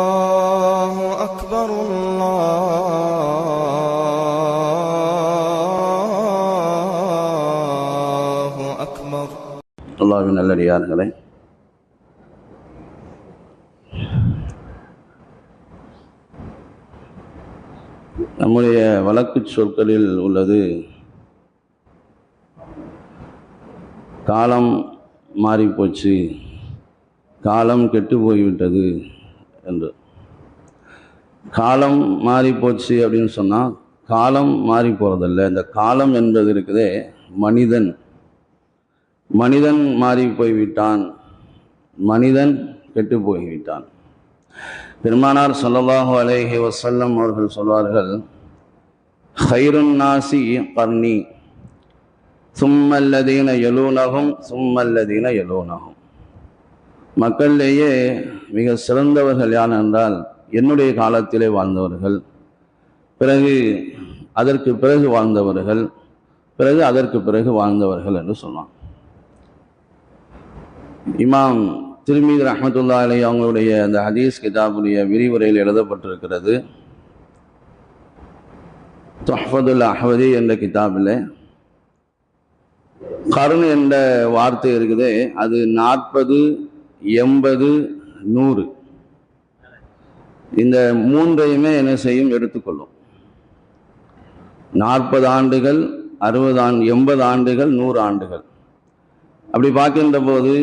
الله أكبر الله أكبر அல்லாஹ்வின் நல்லடியார்களே நம்முடைய வழக்கு சொற்களில் உள்ளது காலம் மாறிப்போச்சு காலம் கெட்டு போய்விட்டது என்று. காலம் மாறிப்போச்சு அப்படின்னு சொன்னால் காலம் மாறி போகிறதில்ல இந்த காலம் என்பது இருக்குதே மனிதன். மனிதன் மாறி போய்விட்டான். மனிதன் கெட்டு போய்விட்டான். பெருமானார் ஸல்லல்லாஹு அலேஹி வசல்லம் அவர்கள் சொல்வார்கள் ஹைருன் நாசி கர்ணி சும்மல்லதீன எலூனகும் சும்மல்லதீன எலூனகும் மக்களிலேயே மிக சிறந்தவர்கள் யார் என்றால் என்னுடைய காலத்திலே வாழ்ந்தவர்கள். பிறகு அதற்கு பிறகு வாழ்ந்தவர்கள் பிறகு அதற்கு பிறகு வாழ்ந்தவர்கள் என்று சொன்னான். இமாம் திருமீது ரஹமத்துல்லா அலி அவங்களுடைய அந்த ஹதீஸ் கிதாபுடைய விரிவுரையில் எழுதப்பட்டிருக்கிறது. தொஹபதுல் அஹ்வதி என்ற கிதாபில். கருண் என்ற வார்த்தை இருக்குது. அது நாற்பது எண்பது நூறு. இந்த மூன்றையுமே என்ன செய்யும்? எடுத்துக்கொள்ளும். நாற்பது ஆண்டுகள் அறுபது ஆண்டு எண்பது ஆண்டுகள் நூறு ஆண்டுகள். அப்படி பார்க்கின்ற போது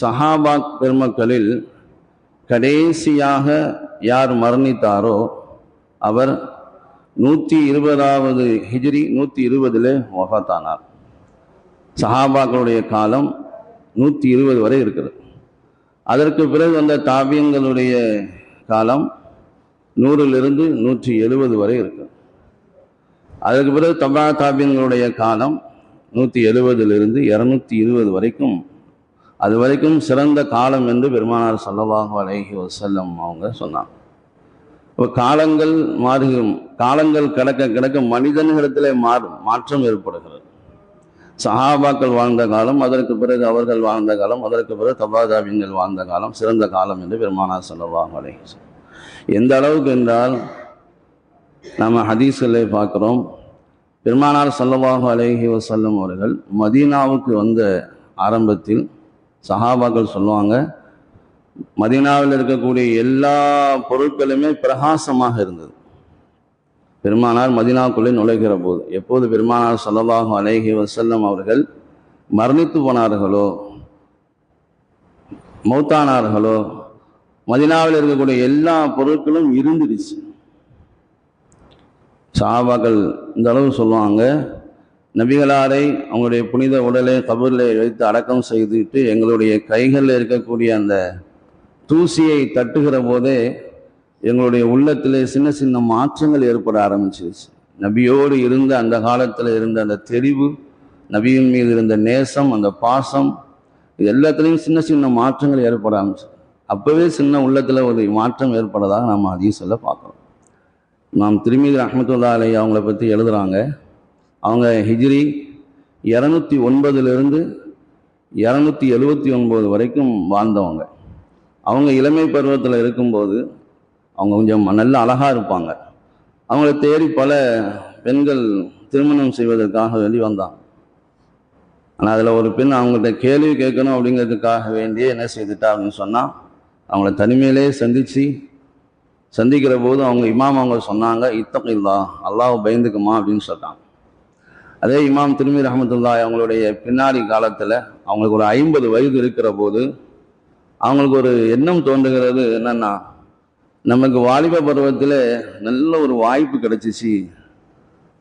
சஹாபாக் பெருமக்களில் கடைசியாக யார் மரணித்தாரோ அவர் நூற்றி இருபதாவது ஹிஜ்ரி நூற்றி இருபதில் வஃத்தானார். சஹாபாக்களுடைய காலம் நூற்றி இருபது வரை இருக்கிறது. அதற்கு பிறகு வந்த தாபியங்களுடைய காலம் நூறிலிருந்து நூற்றி எழுபது வரை இருக்கும் அதற்கு பிறகு தபா தாபியங்களுடைய காலம் நூற்றி எழுபதிலிருந்து இரநூத்தி இருபது வரைக்கும். அது வரைக்கும் சிறந்த காலம் என்று பெருமானார் சொல்லவாக அழகி வசல்லம் அவங்க சொன்னாங்க. இப்போ காலங்கள் மாறுகிறோம் காலங்கள் கிடக்க கிடக்க மனிதனிடத்திலே மாறும் மாற்றம் ஏற்படுகிறது. சஹாபாக்கள் வாழ்ந்த காலம் அதற்கு பிறகு அவர்கள் வாழ்ந்த காலம் அதற்கு பிறகு தபாதாபியங்கள் வாழ்ந்த காலம் சிறந்த காலம் என்று பெருமானார் ஸல்லல்லாஹு எந்த அளவுக்கு என்றால் நம்ம ஹதீஸ்களை பார்க்குறோம். பெருமானார் ஸல்லல்லாஹு அலைஹி வசல்லம் அவர்கள் மதீனாவுக்கு வந்த ஆரம்பத்தில் சஹாபாக்கள் சொல்லுவாங்க மதீனாவில் இருக்கக்கூடிய எல்லா பொருட்களுமே பிரகாசமாக இருந்தது. பெருமானார் மதினாக்குள்ளே நுழைகிற போது எப்போது பெருமானார் ஸல்லல்லாஹு அலேஹி வசல்லம் அவர்கள் மரணித்து போனார்களோ மௌத்தானார்களோ மதினாவில் இருக்கக்கூடிய எல்லா பொருட்களும் இருந்துடுச்சு சாபாக்கள் இந்த அளவு சொல்லுவாங்க நபிகளாரை அவங்களுடைய புனித உடலை கபரில் வைத்து அடக்கம் செய்துவிட்டு எங்களுடைய கைகளில் இருக்கக்கூடிய அந்த தூசியை தட்டுகிற போதே எங்களுடைய உள்ளத்திலே சின்ன சின்ன மாற்றங்கள் ஏற்பட ஆரம்பிச்சிருச்சு. நபியோடு இருந்த அந்த காலத்தில் இருந்த அந்த தெரிவு நபியின் மீது இருந்த நேசம் அந்த பாசம் இது எல்லாத்துலேயும் சின்ன சின்ன மாற்றங்கள் ஏற்பட ஆரம்பிச்சு. அப்போவே சின்ன உள்ளத்தில் ஒரு மாற்றம் ஏற்படுறதாக நம்ம சொல்ல பார்க்குறோம். நாம் திருமீது ரஹமத்துல்லா அலை அவங்கள பற்றி எழுதுகிறாங்க அவங்க ஹிஜ்ரி இரநூத்தி ஒன்பதுலேருந்து இரநூத்தி எழுவத்தி ஒன்பது வரைக்கும் வாழ்ந்தவங்க. அவங்க இளமை பருவத்தில் இருக்கும்போது அவங்க கொஞ்சம் நல்ல அழகாக இருப்பாங்க. அவங்கள தேடி பல பெண்கள் திருமணம் செய்வதற்காக வேண்டி வந்தாங்க ஆனால் அதில் ஒரு பெண் அவங்கள்ட்ட கேள்வி கேட்கணும் அப்படிங்கிறதுக்காக வேண்டியே என்ன செய்துட்டா அப்படின்னு சொன்னால் அவங்கள தனிமையிலே சந்தித்து சந்திக்கிற போது அவங்க இமாம் அவங்க சொன்னாங்க இத்தகில்லா அல்லாஹ் பயந்துக்குமா? அப்படின்னு சொன்னாங்க அதே இமாம் திருமி ரஹமத்துல்லா அவங்களுடைய பின்னாடி காலத்தில் அவங்களுக்கு ஒரு ஐம்பது வயது இருக்கிற போது அவங்களுக்கு ஒரு எண்ணம் தோன்றுகிறது என்னென்னா நமக்கு வாலிப பருவத்தில் நல்ல ஒரு வாய்ப்பு கிடைச்சிச்சு.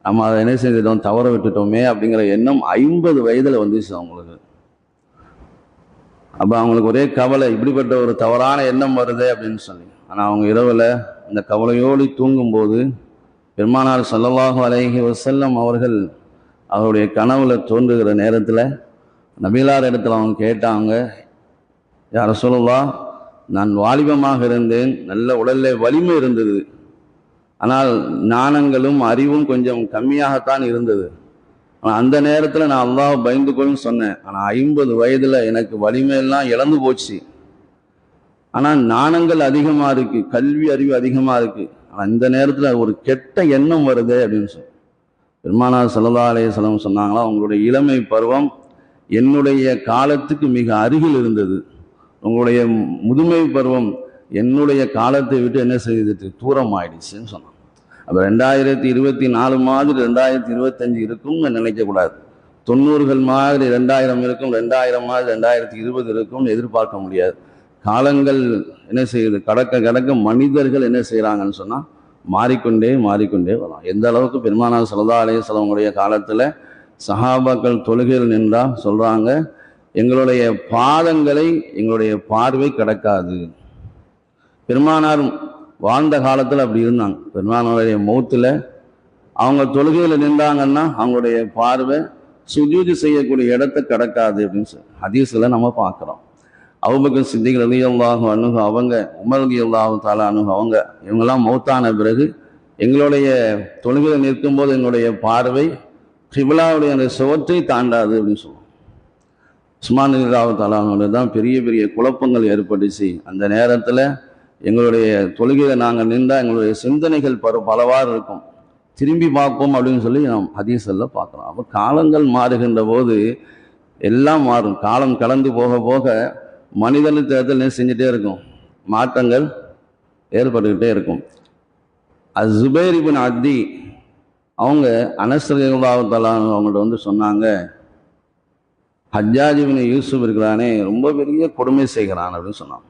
நம்ம அதை என்ன செஞ்சிட்டோம்? தவற விட்டுட்டோமே அப்படிங்கிற எண்ணம் ஐம்பது வயதில் வந்துச்சு அவங்களுக்கு. அப்போ அவங்களுக்கு ஒரே கவலை இப்படிப்பட்ட ஒரு தவறான எண்ணம் வருதே அப்படின்னு சொல்லி. ஆனால் அவங்க இரவில் அந்த கவலையோடு தூங்கும்போது பெருமானார் ஸல்லல்லாஹு அலைஹி வசல்லம் அவர்கள் அவருடைய கனவுல தோன்றுகிற நேரத்தில் நபிலார் இடத்துல அவங்க கேட்டாங்க யார சொல்லலா நான் வாலிபமாக இருந்தேன் நல்ல உடலில் வலிமை இருந்தது. ஆனால் ஞானங்களும் அறிவும் கொஞ்சம் கம்மியாகத்தான் இருந்தது. ஆனால் அந்த நேரத்தில் நான் அல்லாஹ் கொள்ளும் சொன்னேன். ஆனால் ஐம்பது வயதில் எனக்கு வலிமையெல்லாம் இழந்து போச்சு. ஆனால் நாணங்கள் அதிகமாக இருக்குது கல்வி அறிவு அதிகமாக இருக்குது ஆனால் இந்த நேரத்தில் ஒரு கெட்ட எண்ணம் வருதே அப்படின்னு சொல்லி பெருமானார் சல்லா அலையம் சொன்னாங்களா உங்களுடைய இளமை பருவம் என்னுடைய காலத்துக்கு மிக அருகில் இருந்தது. உங்களுடைய முதுமை பருவம் என்னுடைய காலத்தை விட்டு என்ன செய்துட்டு தூரம் ஆயிடுச்சுன்னு சொன்னான் அப்போ ரெண்டாயிரத்தி இருபத்தி நாலு மாதிரி ரெண்டாயிரத்தி இருபத்தஞ்சு இருக்கும்னு நினைக்கக்கூடாது தொண்ணூறுகள் மாதிரி ரெண்டாயிரம் இருக்கும் ரெண்டாயிரம் மாதிரி ரெண்டாயிரத்தி இருபது இருக்கும்னு எதிர்பார்க்க முடியாது. காலங்கள் என்ன செய்யுது? கடக்க கடக்க மனிதர்கள் என்ன செய்கிறாங்கன்னு சொன்னால் மாறிக்கொண்டே மாறிக்கொண்டே வரலாம் எந்த அளவுக்கு பெருமானார் சல்லா அலையவங்களுடைய காலத்தில் சஹாபாக்கள் தொழுகையில் நின்றால் சொல்கிறாங்க எங்களுடைய பாதங்களை எங்களுடைய பார்வை கிடக்காது. பெருமானார் வாழ்ந்த காலத்தில் அப்படி இருந்தாங்க. பெருமானாருடைய மௌத்தில் அவங்க தொழுகையில் நின்றாங்கன்னா அவங்களுடைய பார்வை சுஜூதி செய்யக்கூடிய இடத்த கிடக்காது அப்படின்னு சொல்லி ஹதீஸில் நம்ம பார்க்குறோம். அவுபக்கர் சித்திக் ரலி அல்லாஹும் அணுகு அவங்க உமர் ரலி அல்லாஹு தாலா அணுகு அவங்க இவங்கெல்லாம் மௌத்தான பிறகு எங்களுடைய தொழுகையில் நிற்கும்போது எங்களுடைய பார்வை கிபிலாவுடைய அந்த சுவற்றை தாண்டாது அப்படின்னு சொல்லுவோம் உஸ்மான் அலிலாவு தான் பெரிய பெரிய குழப்பங்கள் ஏற்பட்டுச்சு. அந்த நேரத்தில் எங்களுடைய தொழுகையில் நாங்கள் நின்றால் எங்களுடைய சிந்தனைகள் பல பலவாறு இருக்கும். திரும்பி பார்ப்போம் அப்படின்னு சொல்லி நாம் ஹதீஸில் பார்க்குறோம். அப்போ காலங்கள் மாறுகின்ற போது எல்லாம் மாறும். காலம் கலந்து போக போக மனிதனுக்கு தேர்தல் செஞ்சுட்டே இருக்கும். மாற்றங்கள் ஏற்பட்டுக்கிட்டே இருக்கும். அது ஜுபேர் அத்தி அவங்க அனசல்லாவத்தலான்னு அவங்கள்ட்ட வந்து சொன்னாங்க ஹஜ்ஜாஜிபின் யூசுப் இருக்கிறானே ரொம்ப பெரிய கொடுமை செய்கிறான் அப்படின்னு சொன்னான்.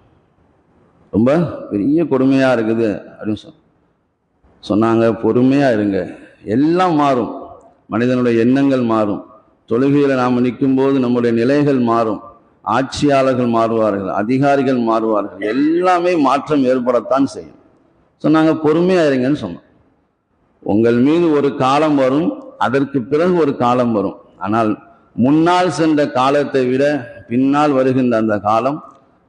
ரொம்ப பெரிய கொடுமையாக இருக்குது அப்படின்னு சொன்ன சொன்னாங்க பொறுமையாக இருங்க. எல்லாம் மாறும். மனிதனுடைய எண்ணங்கள் மாறும். தொழுகையில் நாம் நிற்கும்போது நம்முடைய நிலைகள் மாறும். ஆட்சியாளர்கள் மாறுவார்கள் அதிகாரிகள் மாறுவார்கள். எல்லாமே மாற்றம் ஏற்படத்தான் செய்யும். சொன்னாங்க பொறுமையாக இருங்கன்னு சொன்னோம் உங்கள் மீது ஒரு காலம் வரும் அதற்கு பிறகு ஒரு காலம் வரும். ஆனால் முன்னால் சென்ற காலத்தை விட பின்னால் வருகின்ற அந்த காலம்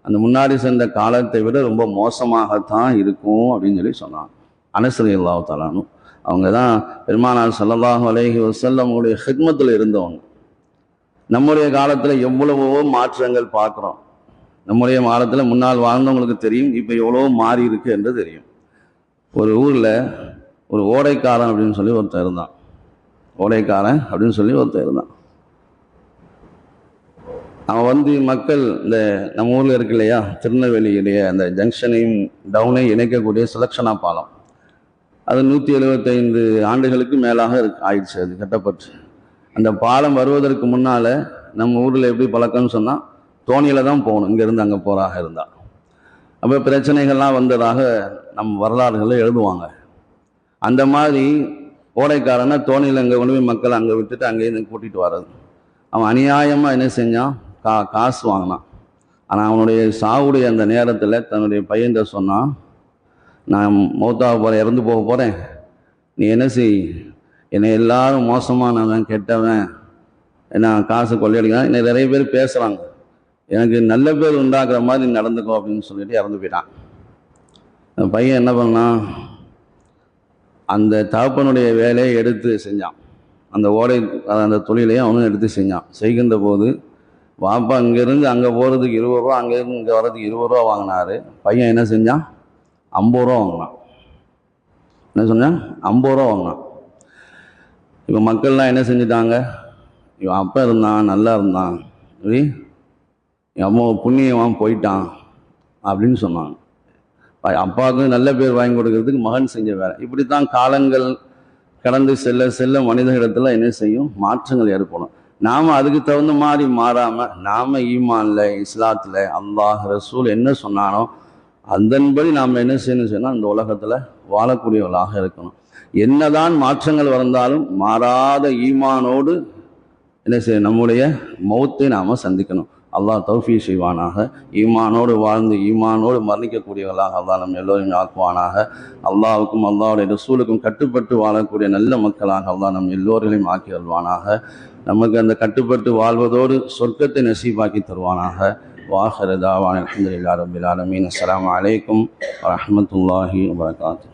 அந்த முன்னாடி சென்ற காலத்தை விட ரொம்ப மோசமாகத்தான் இருக்கும் அப்படின்னு சொல்லி சொன்னான். அனசரி அல்லாஹ் தலானும் அவங்க தான் பெருமானார் சல்லல்லாஹு அலைஹி வசல்லமுடைய ஹிக்மத்தில் இருந்தவங்க. நம்முடைய காலத்தில் எவ்வளவோ மாற்றங்கள் பார்க்குறோம். நம்முடைய காலத்தில் முன்னால் வாழ்ந்தவங்களுக்கு தெரியும் இப்போ எவ்வளவோ மாறி இருக்கு என்று தெரியும். ஒரு ஊரில் ஒரு ஓடைக்காரன் அப்படின்னு சொல்லி ஒருத்தர் இருந்தான். ஓடைக்காரன் அப்படின்னு சொல்லி ஒருத்தர் இருந்தான். அவன் வந்து மக்கள் இந்த நம்ம ஊரில் இருக்கு இல்லையா? திருநெல்வேலியுடைய அந்த ஜங்ஷனையும் டவுனையும் இணைக்கக்கூடிய சுலக்ஷனா பாலம். அது நூற்றி எழுபத்தைந்து ஆண்டுகளுக்கு மேலாக இருக்கு ஆயிடுச்சு அது கட்டப்பட்டு. அந்த பாலம் வருவதற்கு முன்னால் நம்ம ஊரில் எப்படி பழக்கம்னு சொன்னால் தோணியில் தான் போகணும் இங்கேருந்து அங்கே போகிறாக இருந்தால் அப்போ பிரச்சனைகள்லாம் வந்ததாக நம் வரலாறுகளில் எழுதுவாங்க. அந்த மாதிரி ஓடைக்காரனை தோணியில் அங்கே கொண்டு போய் மக்கள் அங்கே விட்டுட்டு அங்கேருந்து கூட்டிகிட்டு வர்றது. அவன் அநியாயமாக என்ன செஞ்சான்? கா காசு வாங்கினான். ஆனால் அவனுடைய சாவுடைய அந்த நேரத்தில் தன்னுடைய பையன்கிட்ட சொன்னான் நான் மௌத்தாக போகிற இறந்து போக போகிறேன் நீ என்ன செய்? என்னை எல்லாரும் மோசமானவன் கெட்டவன். நான் காசு கொள்ளையடிக்கிறான்? என்னை நிறைய பேர் பேசுகிறாங்க எனக்கு நல்ல பேர் உண்டாக்குற மாதிரி நடந்துக்கோ அப்படின்னு சொல்லிட்டு இறந்து போயிட்டான். அந்த பையன் என்ன பண்ணான்? அந்த தகப்பனுடைய வேலையை எடுத்து செஞ்சான். அந்த ஓடை அந்த தொழிலையும் அவனும் எடுத்து செஞ்சான். செய்கின்ற போது வாப்பா இங்கேருந்து அங்கே போகிறதுக்கு இருபது ரூபா அங்கேருந்து இங்கே வர்றதுக்கு இருபது ரூபா வாங்கினார். பையன் என்ன செஞ்சான்? ஐம்பது ரூபா வாங்கினான். என்ன சொன்னான்? ஐம்பது ரூபா வாங்கினான். இப்போ மக்கள்லாம் என்ன செஞ்சுட்டாங்க? இவன் அப்பா இருந்தான் நல்லா இருந்தான். இப்படி என் அம்மா புண்ணியவன் போயிட்டான் அப்படின்னு சொன்னாங்க. அப்பாவுக்கு நல்ல பேர் வாங்கி கொடுக்கறதுக்கு மகன் செஞ்ச வேலை. இப்படித்தான் காலங்கள் கடந்து செல்ல செல்ல மனித இடத்துல என்ன செய்யும்? மாற்றங்கள் ஏற்படும். நாம் அதுக்கு தகுந்த மாதிரி மாறாமல் நாம் ஈமானில் இஸ்லாத்தில் அல்லாஹ் ரசூல் என்ன சொன்னானோ அதன்படி நாம் என்ன செய்யணும் சொன்னால் இந்த உலகத்தில் வாழக்கூடியவர்களாக இருக்கணும். என்னதான் மாற்றங்கள் வந்தாலும் மாறாத ஈமானோடு என்ன செய்ய நம்முடைய மௌத்தை நாம் சந்திக்கணும். அல்லாஹ் தௌஃபி செய்வானாக. ஈமானோடு வாழ்ந்து ஈமானோடு மரணிக்கக்கூடியவர்களாக அல்லாஹ் நம்ம எல்லோரையும் ஆக்குவானாக. அல்லாவுக்கும் அல்லாவுடைய ரசூலுக்கும் கட்டுப்பட்டு வாழக்கூடிய நல்ல மக்களாக அல்லாஹ் நம் எல்லோர்களையும் ஆக்கி வருவானாக நமக்கு அந்த கட்டுப்பட்டு வாழ்வதோடு சொர்க்கத்தை நசீபாக்கி தருவானாக வாஹர் தாவான் அலமதுல்லா ரபில் ஆலமீன் அஸ்லாம் வலைக்கம் வரமத்துல்லாஹி வபரகாத்து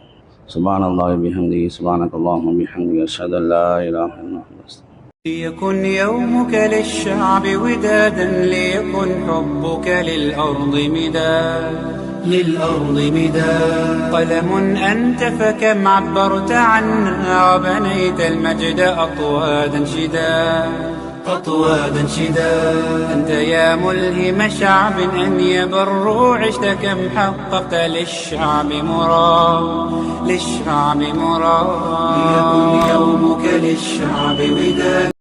சுபான் அல்லாஹ் பிஹம்தி சுபானக் அல்லாஹும் பிஹம்தி அஷஹது அல்லா இலாஹ இல்லல்லாஹ் ليكن يومك للشعب ودادا ليكن حبك للأرض مداد للأرض مداد قلم أنت فكم عبرت عنا وبنيت المجد أطوادا شداد أطوادا شداد أنت يا ملهم شعب أن يبروا عشت كم حققت للشعب مراد للشعب مراد ليكن يومك للشعب وداد